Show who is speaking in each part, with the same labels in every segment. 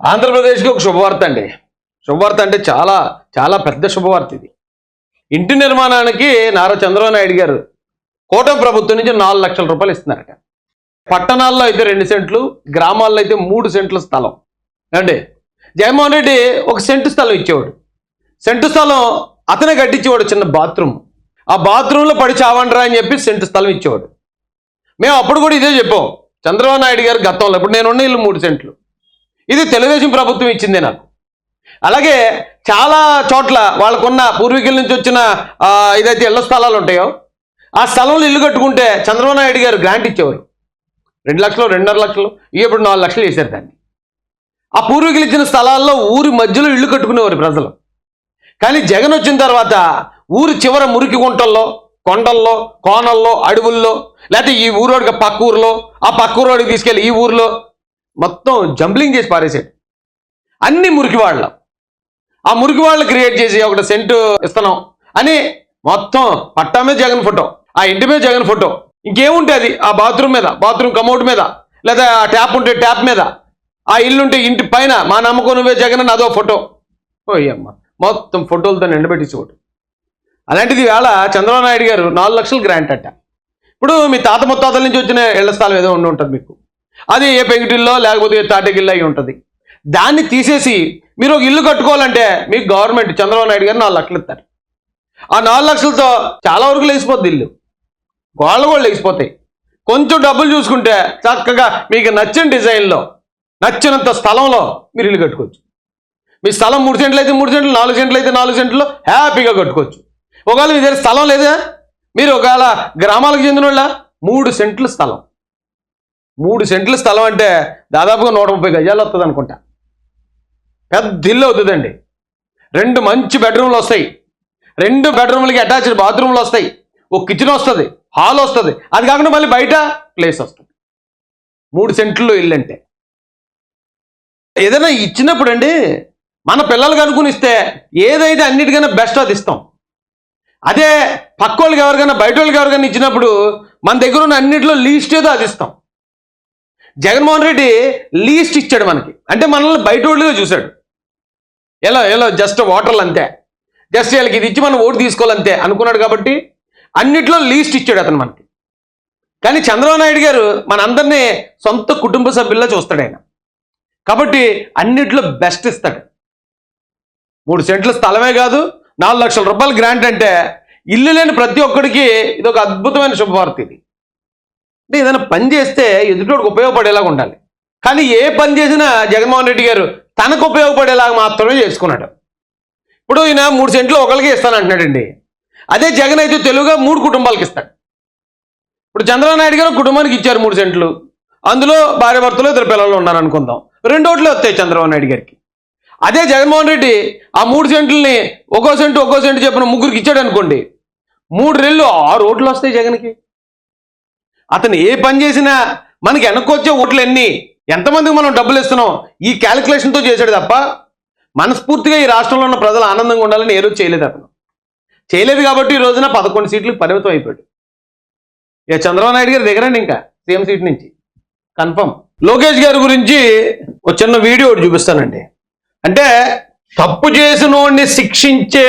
Speaker 1: ఆంధ్రప్రదేశ్కి ఒక శుభవార్త అండి. శుభవార్త అంటే చాలా చాలా పెద్ద శుభవార్త ఇది. ఇంటి నిర్మాణానికి నారా చంద్రబాబు నాయుడు గారు కూటమి ప్రభుత్వం నుంచి నాలుగు లక్షల రూపాయలు ఇస్తున్నారట. పట్టణాల్లో అయితే రెండు సెంట్లు గ్రామాల్లో అయితే మూడు సెంట్ల స్థలం. అండి జగన్మోహన్ రెడ్డి ఒక సెంటు స్థలం ఇచ్చేవాడు. సెంటు స్థలం అతనే కట్టించేవాడు చిన్న బాత్రూమ్. ఆ బాత్రూంలో పడి చావండ్రా అని చెప్పి సెంటు స్థలం ఇచ్చేవాడు. మేము అప్పుడు కూడా ఇదే చెప్పాం. చంద్రబాబు నాయుడు గారు గతంలో ఇప్పుడు నేను ఉన్న ఇల్లు మూడు సెంట్లు. ఇది తెలుగుదేశం ప్రభుత్వం ఇచ్చింది నాకు. అలాగే చాలా చోట్ల వాళ్ళకున్న పూర్వీకుల నుంచి వచ్చిన ఏదైతే ఇళ్ళ స్థలాలు ఉంటాయో ఆ స్థలంలో ఇల్లు కట్టుకుంటే చంద్రబాబు నాయుడు గారు గ్రాంట్ ఇచ్చేవారు. రెండు లక్షలు రెండున్నర లక్షలు ఇప్పుడు నాలుగు లక్షలు వేశారు దాన్ని. ఆ పూర్వీకులు ఇచ్చిన స్థలాల్లో ఊరి మధ్యలో ఇల్లు కట్టుకునేవారు ప్రజలు. కానీ జగన్ వచ్చిన తర్వాత ఊరి చివర మురికి గుంటల్లో కొండల్లో కోనల్లో అడవుల్లో లేకపోతే ఈ ఊరోడికి పక్క ఊరిలో ఆ పక్క ఊరోడికి తీసుకెళ్ళి ఈ ఊరిలో మొత్తం జంప్లింగ్ చేసి పారేసాడు అన్ని మురికి వాళ్ళ ఆ మురికి వాళ్ళు క్రియేట్ చేసి ఒకటి సెంటు ఇస్తున్నాం అని మొత్తం పట్టా మీద జగన్ ఫోటో ఆ ఇంటి మీద జగన్ ఫోటో. ఇంకేముంటే అది? ఆ బాత్రూమ్ మీద బాత్రూమ్ కమౌట్ మీద లేదా ఆ ట్యాప్ ఉంటే ట్యాప్ మీద. ఆ ఇల్లు ఉంటే ఇంటి పైన మా నమ్మకం నువ్వే జగన్ అని అదో ఫోటో. ఓయమ్మ మొత్తం ఫోటోలతో నిండబెట్టేసి అలాంటిది వేళ చంద్రబాబు నాయుడు గారు నాలుగు లక్షలు గ్రాంట్ అట్ట ఇప్పుడు మీ తాత ముత్తాతల నుంచి వచ్చిన ఇళ్ళ స్థలం ఏదో ఉండి ఉంటుంది మీకు. అది ఏ పెంకుటిల్లో లేకపోతే ఏ అయి ఉంటుంది. దాన్ని తీసేసి మీరు ఒక ఇల్లు కట్టుకోవాలంటే మీకు గవర్నమెంట్ చంద్రబాబు నాయుడు గారు నాలుగు లక్షలు ఇస్తారు. ఆ నాలుగు లక్షలతో చాలా వరకు లేచిపోద్ది ఇల్లు. గోళ్ళు కూడా లేచిపోతాయి. కొంచెం డబ్బులు చూసుకుంటే చక్కగా మీకు నచ్చిన డిజైన్లో నచ్చినంత స్థలంలో మీరు ఇల్లు కట్టుకోవచ్చు. మీ స్థలం మూడు సెంట్లు అయితే మూడు సెంట్లు నాలుగు సెంట్లు అయితే నాలుగు సెంట్లు హ్యాపీగా కట్టుకోవచ్చు. ఒకవేళ మీ దగ్గర స్థలం లేదా? మీరు ఒకవేళ గ్రామాలకు చెందిన వాళ్ళ మూడు సెంట్లు స్థలం. మూడు సెంట్ల స్థలం అంటే దాదాపుగా నూట ముప్పై గజాలు వస్తుంది అనుకుంటా. పెద్ద ఇల్లు అవుతుందండి. రెండు మంచి బెడ్రూమ్లు వస్తాయి. రెండు బెడ్రూమ్లకి అటాచ్డ్ బాత్రూమ్లు వస్తాయి. ఒక కిచెన్ వస్తుంది హాల్ వస్తుంది. అది కాకుండా మళ్ళీ బయట ప్లేస్ వస్తుంది. మూడు సెంట్లు ఇల్లు అంటే. ఏదైనా ఇచ్చినప్పుడు అండి మన పిల్లలకు అనుకుని ఇస్తే ఏదైతే అన్నిటికైనా బెస్ట్ అది ఇస్తాం. అదే పక్క వాళ్ళకి ఎవరికైనా బయట వాళ్ళకి ఎవరికైనా ఇచ్చినప్పుడు మన దగ్గర ఉన్న అన్నిటిలో లీస్ట్ ఏదో అది ఇస్తాం. జగన్మోహన్ రెడ్డి లీస్ట్ ఇచ్చాడు మనకి. అంటే మనల్ని బయట వాళ్ళుగా చూశాడు. ఎలా ఎలా జస్ట్ ఓటర్లు అంతే. జస్ట్ వీళ్ళకి ఇది ఇచ్చి మనం ఓటు తీసుకోవాలంతే అనుకున్నాడు కాబట్టి అన్నిట్లో లీస్ట్ ఇచ్చాడు అతను మనకి. కానీ చంద్రబాబు నాయుడు గారు మనందరినీ సొంత కుటుంబ సభ్యుల్లో చూస్తాడు ఆయన. కాబట్టి అన్నిట్లో బెస్ట్ ఇస్తాడు. మూడు సెంట్ల స్థలమే కాదు నాలుగు లక్షల రూపాయలు గ్రాంట్ అంటే ఇల్లు లేని ప్రతి ఒక్కడికి ఇది ఒక అద్భుతమైన శుభవార్త ఇది. అంటే ఏదైనా పని చేస్తే ఎదుటోడికి ఉపయోగపడేలాగా ఉండాలి. కానీ ఏ పని చేసినా జగన్మోహన్ రెడ్డి గారు తనకు ఉపయోగపడేలాగా మాత్రమే చేసుకున్నాడు. ఇప్పుడు ఈయన మూడు సెంట్లు ఒకరికి ఇస్తాను అంటున్నాడండి. అదే జగన్ అయితే తెలుగుగా మూడు కుటుంబాలకి ఇస్తాడు. ఇప్పుడు చంద్రబాబు నాయుడు గారు కుటుంబానికి ఇచ్చారు మూడు సెంట్లు. అందులో భార్య భర్తలు ఇద్దరు పిల్లలు ఉన్నారు అనుకుందాం. రెండు ఓట్లు వస్తాయి చంద్రబాబు నాయుడు గారికి. అదే జగన్మోహన్ రెడ్డి ఆ మూడు సెంట్లని ఒక్కో సెంటు ఒక్కో సెంటు చెప్పిన ముగ్గురికి ఇచ్చాడు అనుకోండి. మూడు రెళ్ళు ఆరు ఓట్లు వస్తాయి జగన్కి. అతను ఏ పని చేసినా మనకి వెనక్కొచ్చే ఓట్లు ఎన్ని ఎంతమందికి మనం డబ్బులు ఇస్తున్నాం? ఈ క్యాలిక్యులేషన్తో చేశాడు తప్ప మనస్ఫూర్తిగా ఈ రాష్ట్రంలో ఉన్న ప్రజలు ఆనందంగా ఉండాలని ఏ రోజు చేయలేదు అతను. చేయలేదు కాబట్టి ఈ రోజున పదకొండు సీట్లకు పరిమితం అయిపోయాడు. ఇక చంద్రబాబు నాయుడు గారు దిగరండి ఇంకా సీఎం సీట్ నుంచి. కన్ఫర్మ్. లోకేష్ గారి గురించి ఒక చిన్న వీడియో ఒకటి చూపిస్తానండి. అంటే తప్పు చేసినోడిని శిక్షించే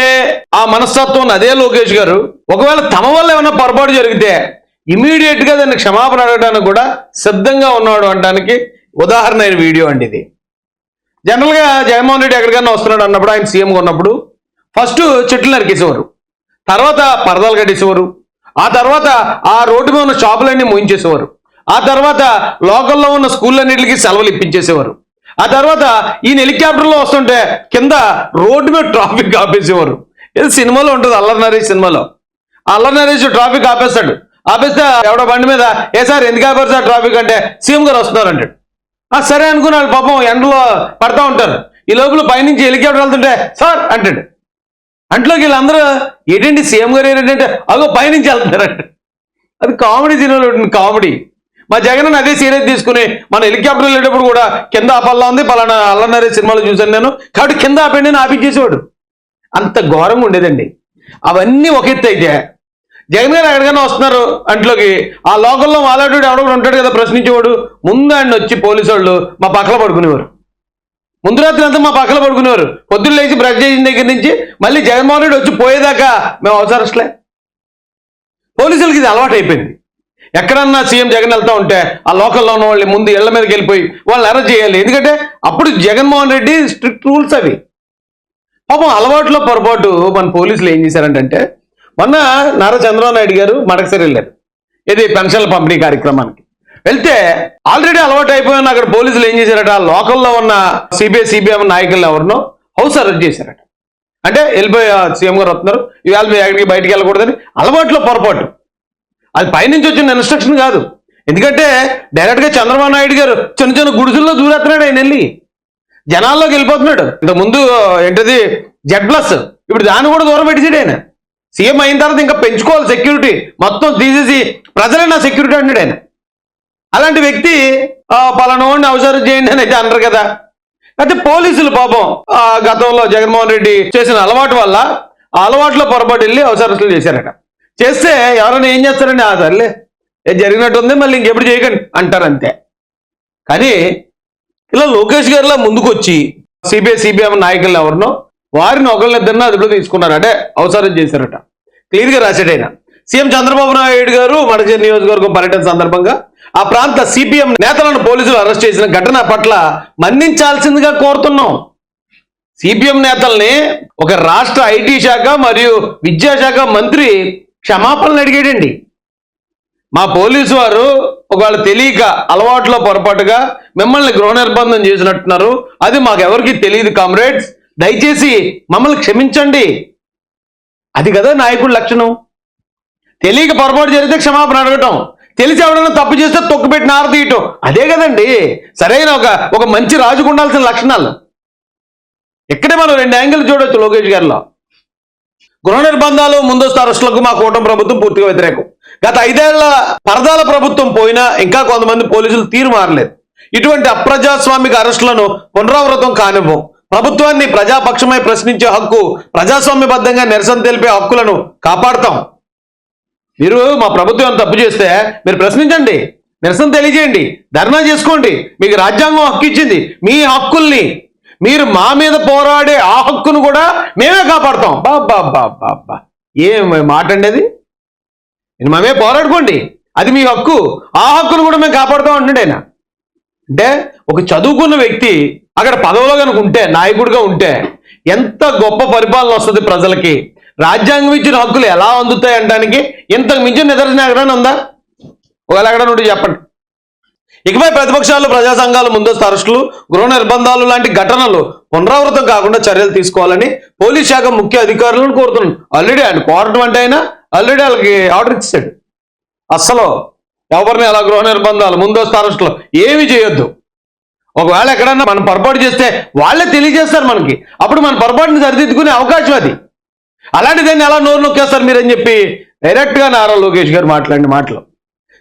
Speaker 1: ఆ మనస్తత్వం అదే లోకేష్ గారు. ఒకవేళ తమ వల్ల ఏమైనా పొరపాటు జరిగితే ఇమీడియట్గా దాన్ని క్షమాపణ అడగడానికి కూడా సిద్ధంగా ఉన్నాడు అనడానికి ఉదాహరణ అయిన వీడియో అండి ఇది. జనరల్గా జగన్మోహన్ రెడ్డి ఎక్కడికైనా వస్తున్నాడు అన్నప్పుడు ఆయన సీఎంగా ఉన్నప్పుడు ఫస్ట్ చెట్లు నరికేసేవారు. తర్వాత పరదాలు కట్టేసేవారు. ఆ తర్వాత ఆ రోడ్డు మీద ఉన్న షాపులన్నీ మూయించేసేవారు. ఆ తర్వాత లోకల్లో ఉన్న స్కూళ్ళన్నింటికి సెలవులు ఇప్పించేసేవారు. ఆ తర్వాత ఈయన హెలికాప్టర్లో వస్తుంటే కింద రోడ్డు మీద ట్రాఫిక్ ఆపేసేవారు. ఇది సినిమాలో ఉంటుంది అల్లరి నరేష్ సినిమాలో. ఆ అల్లరి నరేష్ ట్రాఫిక్ ఆపేస్తాడు. ఆపేస్తే ఎవడో బండి మీద ఏ సార్ ఎందుకు ఆపారు సార్ ట్రాఫిక్ అంటే సీఎం గారు వస్తున్నారు అంటాడు. ఆ సరే అనుకున్నాడు పాపం ఎండలో పడతా ఉంటారు. ఈ లోపల పైనుంచి హెలికాప్టర్ వెళ్తుంటే సార్ అంటాడు. అంట్లోకి వీళ్ళందరూ ఏంటండి సీఎం గారు ఏంటంటే అగో పైనుంచి వెళ్తున్నారంట. అది కామెడీ సినిమాలో ఉంటుంది కామెడీ. మా జగన్ అదే సీరియస్ తీసుకుని మన హెలికాప్టర్ వెళ్ళేటప్పుడు కూడా కింద ఆపల్లా ఉంది పలానా అల్లనరే సినిమాలో చూశాను నేను. కాబట్టి కింద ఆపండి అని ఆపించేసేవాడు అంత ఘోరంగా ఉండేదండి. అవన్నీ ఒక ఎత్తు అయితే జగన్ గారు ఎక్కడికైనా వస్తున్నారు అంట్లోకి. ఆ లోకల్లో మాలాడు ఎవడో ఒకడు ఉంటాడు కదా ప్రశ్నించేవాడు. ముందు ఆయన వచ్చి పోలీసు వాళ్ళు మా పక్కన పడుకునేవారు. ముందు రాత్రి అంతా మా పక్కన పడుకునేవారు. పొద్దున్న లేచి బ్రష్ చేసిన దగ్గర నుంచి మళ్ళీ జగన్మోహన్ రెడ్డి వచ్చి పోయేదాకా మేము అవసరస్లే పోలీసులకి ఇది అలవాటు అయిపోయింది. ఎక్కడన్నా సీఎం జగన్ వెళ్తా ఉంటే ఆ లోకల్లో ఉన్న వాళ్ళు ముందు ఇళ్ళ మీదకి వెళ్ళిపోయి వాళ్ళని అరెస్ట్ చేయాలి. ఎందుకంటే అప్పుడు జగన్మోహన్ రెడ్డి స్ట్రిక్ట్ రూల్స్ అవి. పాపం అలవాట్లో పొరపాటు మన పోలీసులు ఏం చేశారంటే మొన్న నారా చంద్రబాబు నాయుడు గారు మడకసరి వెళ్ళారు. ఇది పెన్షన్ల పంపిణీ కార్యక్రమానికి. వెళ్తే ఆల్రెడీ అలవాటు అయిపోయిన అక్కడ పోలీసులు ఏం చేశారట? లోకల్లో ఉన్న సిబిఐ సిబిఎం నాయకులు ఎవరినో హౌస్ అరెస్ట్ చేశారట. అంటే వెళ్ళిపోయి సీఎం గారు వస్తున్నారు ఇవాళ మీరు ఎక్కడికి బయటికి వెళ్ళకూడదని అలవాట్లో పొరపాటు. అది పైనుంచి వచ్చిన ఇన్స్ట్రక్షన్ కాదు. ఎందుకంటే డైరెక్ట్గా చంద్రబాబు నాయుడు గారు చిన్న చిన్న గుడిసెల్లో దూరేస్తున్నాడు ఆయన వెళ్ళి. జనాల్లోకి వెళ్ళిపోతున్నాడు. ఇంత ముందు ఏంటది? Z plus. ఇప్పుడు దాన్ని కూడా దూరం పెట్టేసాడు ఆయన. సీఎం అయిన తర్వాత ఇంకా పెంచుకోవాలి సెక్యూరిటీ మొత్తం తీసేసి ప్రజలే నా సెక్యూరిటీ అంటాడు ఆయన. అలాంటి వ్యక్తి పలానోడిని అవసరం చేయండి అని అయితే అంటారు కదా. అయితే పోలీసులు పాపం గతంలో జగన్మోహన్ రెడ్డి చేసిన అలవాటు వల్ల ఆ అలవాట్లో పొరపాటు వెళ్ళి అవసరస్తులు చేశారట. చేస్తే ఎవరైనా ఏం చేస్తారండి? ఆ సర్లే. ఏది జరిగినట్టు ఉంది మళ్ళీ ఇంకెప్పుడు చేయకండి అంటారు అంతే. కానీ ఇలా లోకేష్ గారిలా ముందుకొచ్చి సిబిఐ సిబిఐ సిబిఎం నాయకులు ఎవరినో వారిని ఒకళ్ళిద్దరిని అదుపులో తీసుకున్నారు. అంటే అవసరం చేశారట. క్లియర్గా సీఎం చంద్రబాబు నాయుడు గారు మడచేరి నియోజకవర్గం పర్యటన సందర్భంగా ఆ ప్రాంత సిపిఎం నేతలను పోలీసులు అరెస్ట్ చేసిన ఘటన పట్ల మన్నించాల్సిందిగా కోరుతున్నాం. సిపిఎం నేతల్ని ఒక రాష్ట్ర ఐటీ శాఖ మరియు విద్యాశాఖ మంత్రి క్షమాపణలు అడిగాడండి. మా పోలీసు వారు ఒకవేళ తెలియక అలవాట్లో పొరపాటుగా మిమ్మల్ని గృహ నిర్బంధం చేసినట్టున్నారు. అది మాకెవరికి తెలియదు కామ్రేడ్స్. దయచేసి మమ్మల్ని క్షమించండి. అది కదా నాయకుడి లక్షణం. తెలియక పొరపాటు జరిగితే క్షమాపణ అడగటం. తెలిసి ఎవడన్నా తప్పు చేస్తే తొక్కుపెట్టి నార తీయటం. అదే కదండి. సరైన ఒక ఒక మంచి రాజుకు ఉండాల్సిన లక్షణాలు. ఇక్కడే మనం రెండు యాంగిల్ చూడొచ్చు లోకేష్ గారిలో. గృహ నిర్బంధాలు ముందస్తు అరెస్టులకు మా కూటమి ప్రభుత్వం పూర్తిగా వ్యతిరేకం. గత ఐదేళ్ళ పరదాల ప్రభుత్వం పోయినా ఇంకా కొంతమంది పోలీసులు తీరు మారలేదు. ఇటువంటి అప్రజాస్వామిక అరెస్టులను పునరావృతం కానివ్వం. ప్రభుత్వాన్ని ప్రజాపక్షమై ప్రశ్నించే హక్కు ప్రజాస్వామ్యబద్ధంగా నిరసన తెలిపే హక్కులను కాపాడతాం. మీరు మా ప్రభుత్వం తప్పు చేస్తే మీరు ప్రశ్నించండి నిరసన తెలియజేయండి ధర్నా చేసుకోండి మీకు రాజ్యాంగం హక్కు ఇచ్చింది మీ హక్కుల్ని మీరు మా మీద పోరాడే ఆ హక్కును కూడా మేమే కాపాడుతాం. బాబా బాబా బా ఏం మాట అండి అది? నేను మేమే పోరాడుకోండి అది మీ హక్కు ఆ హక్కును కూడా మేము కాపాడుతాం అంటున్నాడు ఆయన అంటే ఒక చదువుకున్న వ్యక్తి అక్కడ పదవిలో కనుక ఉంటే నాయకుడిగా ఉంటే ఎంత గొప్ప పరిపాలన వస్తుంది ప్రజలకి? రాజ్యాంగం ఇచ్చిన హక్కులు ఎలా అందుతాయి అనడానికి? ఇంతకు మించిన నిదర్శన ఎక్కడైనా ఉందా? ఒకవేళ ఎక్కడ నుండి చెప్పండి. ఇకపై ప్రతిపక్షాలు ప్రజా సంఘాలు ముందస్తు అరెస్టులు గృహ నిర్బంధాలు లాంటి ఘటనలు పునరావృతం కాకుండా చర్యలు తీసుకోవాలని పోలీస్ శాఖ ముఖ్య అధికారులను కోరుతున్నాను. ఆల్రెడీ ఆయన కోరటం అంటే అయినా ఆల్రెడీ వాళ్ళకి ఆర్డర్ ఇచ్చాడు. అస్సలు ఎవరిని అలా గృహ నిర్బంధాలు ముందస్తు అరెస్టులు ఏమి చేయొద్దు. ఒకవేళ ఎక్కడన్నా మనం పొరపాటు చేస్తే వాళ్ళే తెలియజేస్తారు మనకి. అప్పుడు మన పొరపాటుని సరిదిద్దుకునే అవకాశం అది. అలాంటి దాన్ని ఎలా నోరు నొక్కేస్తారు మీరని చెప్పి డైరెక్ట్గా నారా లోకేష్ గారు మాట్లాడిన మాటలు.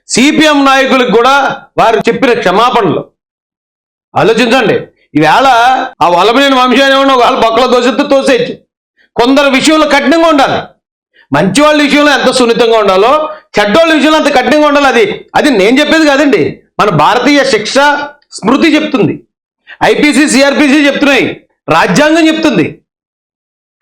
Speaker 1: సిపిఎం నాయకులకు కూడా వారు చెప్పిన క్షమాపణలు. ఆలోచించండి. ఈవేళ ఆ వలమనేని వంశాన్ని ఏమన్నా ఒకవేళ బొక్కలో దోషిస్తే తోసేయచ్చు. కొందరు విషయంలో కఠినంగా ఉండాలి. మంచి వాళ్ళ విషయంలో ఎంత సున్నితంగా ఉండాలో చెడ్డోళ్ళ విషయంలో అంత కఠినంగా ఉండాలి అది. అది నేను చెప్పేది కాదండి. మన భారతీయ శిక్ష స్మృతి చెప్తుంది. ఐపీసీ సిఆర్పిసి చెప్తున్నాయి. రాజ్యాంగం చెప్తుంది.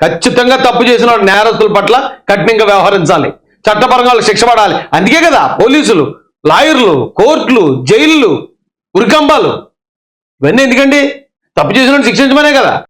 Speaker 1: ఖచ్చితంగా తప్పు చేసిన నేరస్తుల పట్ల కఠినంగా వ్యవహరించాలి. చట్టపరంగా శిక్ష పడాలి. అందుకే కదా పోలీసులు లాయర్లు కోర్టులు జైళ్ళు ఉరికంబాలు. ఇవన్నీ ఎందుకండి? తప్పు చేసిన శిక్షించమనే కదా.